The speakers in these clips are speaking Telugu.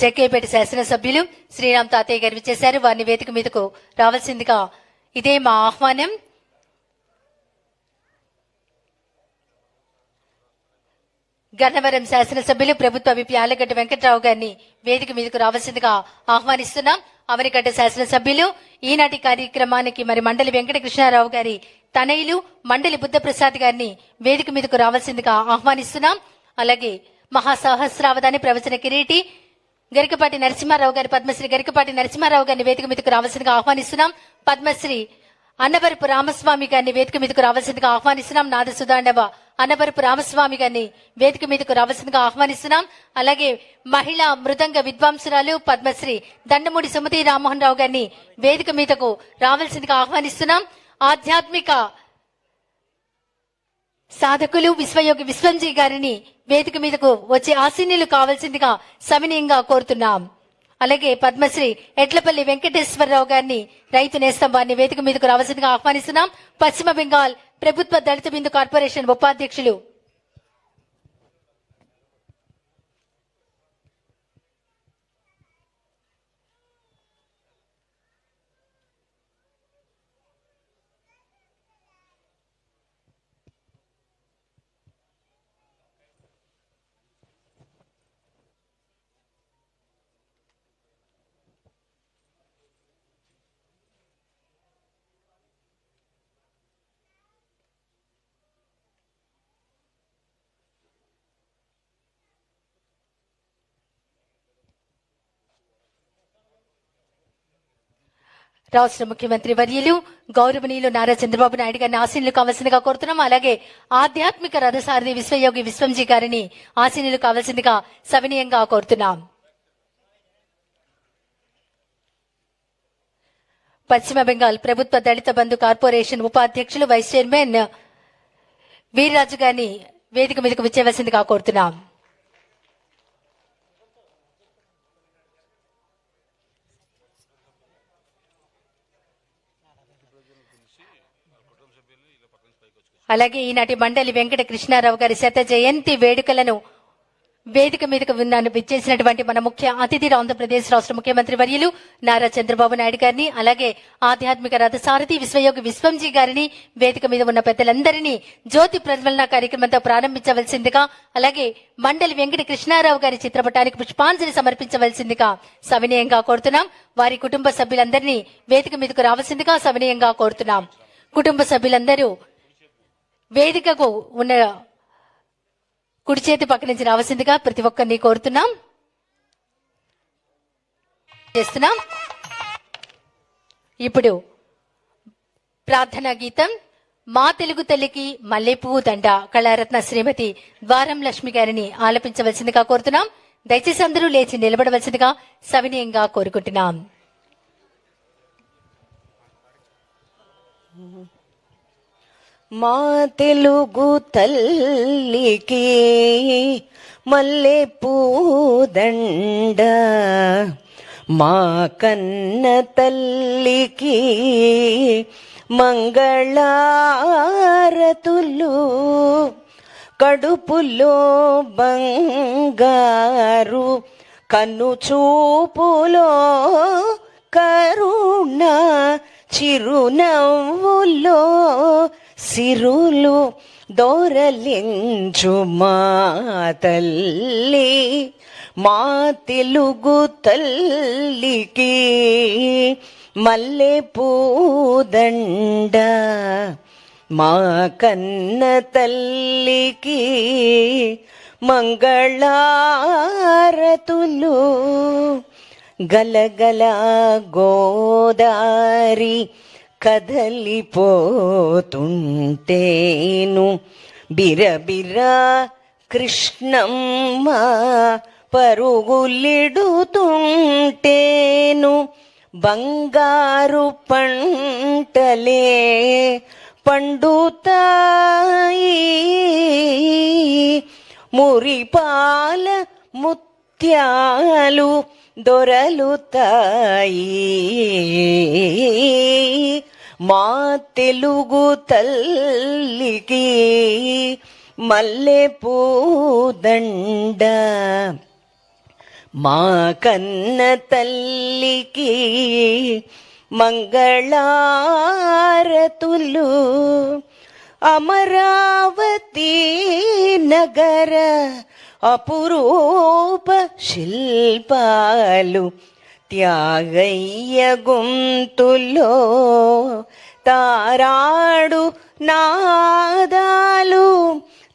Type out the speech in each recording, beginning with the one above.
జగ్గేపేట శాసనసభ్యులు శ్రీరామ్ తాతయ్య గారు విచ్చేశారు. వారిని వేదిక మీదకు రావాల్సిందిగా ఇదే మా ఆహ్వానం. గన్నవరం శాసనసభ్యులు ప్రభుత్వ విపి ఆలగడ్డ వెంకట్రావు గారిని వేదిక మీదకు రావాల్సిందిగా ఆహ్వానిస్తున్నాం. అవనిగడ్డ శాసనసభ్యులు ఈనాటి కార్యక్రమానికి మరి మండలి వెంకటకృష్ణారావు గారి తనయులు మండలి బుద్ధప్రసాద్ గారిని వేదిక మీదకు రావాల్సిందిగా ఆహ్వానిస్తున్నాం. అలాగే మహాసహస్రావధాని ప్రవచన కిరీటి గరికపాటి నరసింహారావు గారి పద్మశ్రీ గరికపాటి నరసింహారావు గారిని వేదిక మీదకు రావాల్సిందిగా ఆహ్వానిస్తున్నాం. పద్మశ్రీ అన్నవరపు రామస్వామి గారిని వేదిక మీదకు రావాల్సిందిగా ఆహ్వానిస్తున్నాం. నాద సుధాండవ అన్నవరపు రామస్వామి గారిని వేదిక మీదకు రావాల్సిందిగా ఆహ్వానిస్తున్నాం. అలాగే మహిళా మృదంగ విద్వాంసురాలు పద్మశ్రీ దండమూడి సుమతి రామ్మోహన్ రావు గారిని వేదిక మీదకు రావాల్సిందిగా ఆహ్వానిస్తున్నాం. ఆధ్యాత్మిక సాధకులు విశ్వయోగి విశ్వంజీ గారిని వేదిక మీదకు వచ్చే ఆశీనులు కావాల్సిందిగా సమనీయంగా కోరుతున్నాం. అలాగే పద్మశ్రీ ఎడ్లపల్లి వెంకటేశ్వరరావు గారిని రైతు నేస్తం వారిని వేదిక మీదకు రావాల్సిందిగా ఆహ్వానిస్తున్నాం. పశ్చిమ బెంగాల్ ప్రభుత్వ దళిత బిందు కార్పొరేషన్ ఉపాధ్యక్షులు రాష్ట్ర ముఖ్యమంత్రి వర్యులు గౌరవనీయులు నారా చంద్రబాబు నాయుడు గారిని ఆశీనులు కావాల్సిందిగా కోరుతున్నాం. అలాగే ఆధ్యాత్మిక రథసారథి విశ్వయోగి విశ్వంజీ గారిని ఆశీనులు కావాల్సిందిగా సవినీయంగా కోరుతున్నాం. పశ్చిమ బెంగాల్ ప్రభుత్వ దళిత బంధు కార్పొరేషన్ ఉపాధ్యక్షులు వైస్ చైర్మన్ వీర్రాజు గారిని వేదిక మీదకు విచ్చేవలసిందిగా కోరుతున్నాం. అలాగే ఈనాటి మండలి వెంకట కృష్ణారావు గారి శత జయంతి వేడుకలను వేదిక మీదకు విన్నాను విచ్చేసినటువంటి మన ముఖ్య అతిథి ఆంధ్రప్రదేశ్ రాష్ట్ర ముఖ్యమంత్రి వర్యులు నారా చంద్రబాబు నాయుడు గారిని అలాగే ఆధ్యాత్మిక రథసారథి విశ్వయోగి విశ్వంజీ గారిని వేదిక మీద ఉన్న పెద్దలందరినీ జ్యోతి ప్రజ్వలన కార్యక్రమంతో ప్రారంభించవలసిందిగా అలాగే మండలి వెంకట కృష్ణారావు గారి చిత్రపటానికి పుష్పాంజలి సమర్పించవలసిందిగా సవినయంగా కోరుతున్నాం. వారి కుటుంబ సభ్యులందరినీ వేదిక మీదకు రావాల్సిందిగా సవినయంగా కోరుతున్నాం. కుటుంబ సభ్యులందరూ వేదికకు ఉన్న కుడి చేతి పక్క నుంచి రావాల్సిందిగా ప్రతి ఒక్కరిని కోరుతున్నాం. చేస్తున్నాం. ఇప్పుడు ప్రార్థనా గీతం మా తెలుగు తల్లికి మల్లెపువ్వు దండ కళారత్న శ్రీమతి ద్వారం లక్ష్మి గారిని ఆలపించవలసిందిగా కోరుతున్నాం. దయచేసి అందరూ లేచి నిలబడవలసిందిగా సవినయంగా కోరుకుంటున్నాం. మా తెలుగు తల్లికి మల్లె పూదండ మా కన్న తల్లికి మంగళారతులు కడుపులో బంగారు కన్ను చూపులో కరుణ చిరునవ్వులో సిరులు దోరలించు మా తల్లి మా తెలుగు తల్లికి మల్లె పూదండ మా కన్న తల్లికి మంగళారతులు. గలగల గోదారి కదలిపోతుంటేను బిరబిర కృష్ణమ్మ పరుగులిడుతుంటేను బంగారు పంటలే పండుతాయి మురిపాల ముత్యాలు దొరలుతాయి. మా తెలుగు తల్లికి మల్లె పూదండ మా కన్న తల్లికి మంగళారతులు. అమరావతి నగర అపురూప శిల్పాలు త్యాగయ్య గొంతులో తారాడు నాదాలు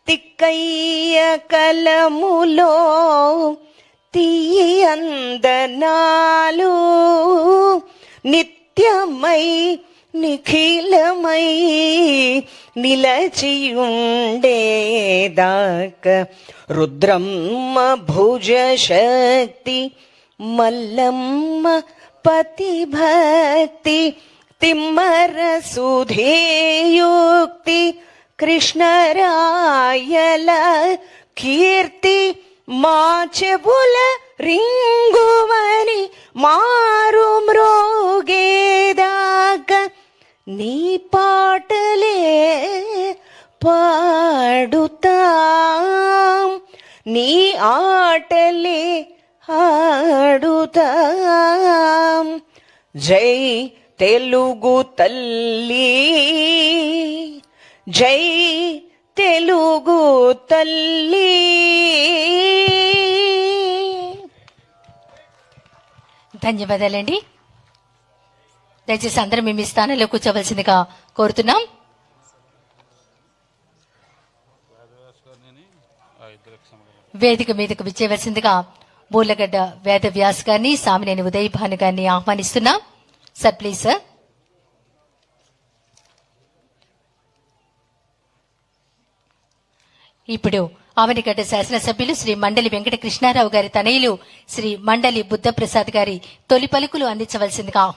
తిక్కయ్య కలములో తీయందనాలు నిత్యమై നിഖിലമൈ നിലചിയുണ്ടേതാക്ക दुद्रम् ഭുജശക്തി മല്ലമ്മ പതിഭക്തി തിമ്മരസുധേയുക്തി കൃഷ്ണരായല കീർത്തി कीर्ति माचुल रिङ्गुवरि मारुमृ నీ పాటలే పాడుతాం నీ ఆటలే ఆడుతాం. జై తెలుగు తల్లి జై తెలుగు తల్లి. ధన్యవాదాలండి. దయచేసి అందరూ మేము స్థానంలో కూర్చోవలసిందిగా కోరుతున్నాం. వేదిక మీదకు విచ్చేవలసిందిగా బూర్లగడ్డ వేద వ్యాస్ గారిని సామినేని ఉదయ్ భాను గారిని ఆహ్వానిస్తున్నాం. సార్ ప్లీజ్ సార్ ఇప్పుడు ఆవనిగడ్డ శాసనసభ్యులు శ్రీ మండలి వెంకట కృష్ణారావు గారి తనయులు శ్రీ మండలి బుద్ధప్రసాద్ గారి తొలి పలుకులు అందించవలసిందిగా